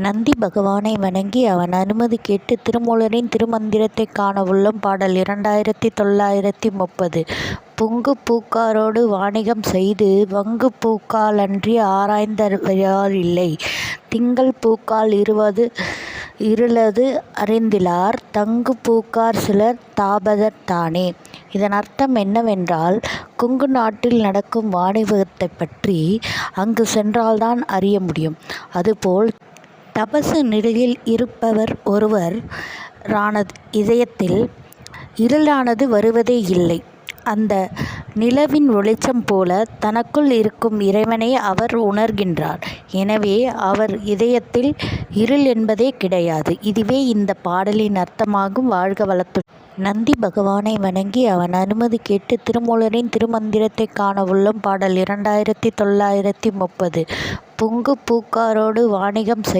நந்தி பகவானை வணங்கி அவன் அனுமதி கேட்டு திருமூலரின் திருமந்திரத்தைக் காண உள்ளோம் பாடல் இரண்டாயிரத்தி தொள்ளாயிரத்தி முப்பது புங்கு பூக்காரோடு வாணிகம் செய்து வங்கு பூக்காலன்றி இல்லை திங்கள் பூக்கால் இருவது இருளது அறிந்திலார் தங்கு பூக்கார் சிலர் தாபதர் தானே. இதன் அர்த்தம் என்னவென்றால் குங்கு நாட்டில் நடக்கும் வாணிபத்தைப் பற்றி அங்கு சென்றால்தான் அறிய முடியும். அதுபோல் தபசு நிலையில் இருப்பவர் ஒருவர் இதயத்தில் இருளானது வருவதே இல்லை. அந்த நிலவின் வெளிச்சம் போல தனக்குள் இருக்கும் இறைவனை அவர் உணர்கின்றார். எனவே அவர் இதயத்தில் இருள் என்பதே கிடையாது. இதுவே இந்த பாடலின் அர்த்தமாகும். வாழ்க வளத்து நந்தி பகவானை வணங்கி அவன் அனுமதி கேட்டு திருமூலரின் திருமந்திரத்தைக் காண பாடல் இரண்டாயிரத்தி தொள்ளாயிரத்தி முப்பது பொங்கு பூக்காரோடு வாணிகம் செய்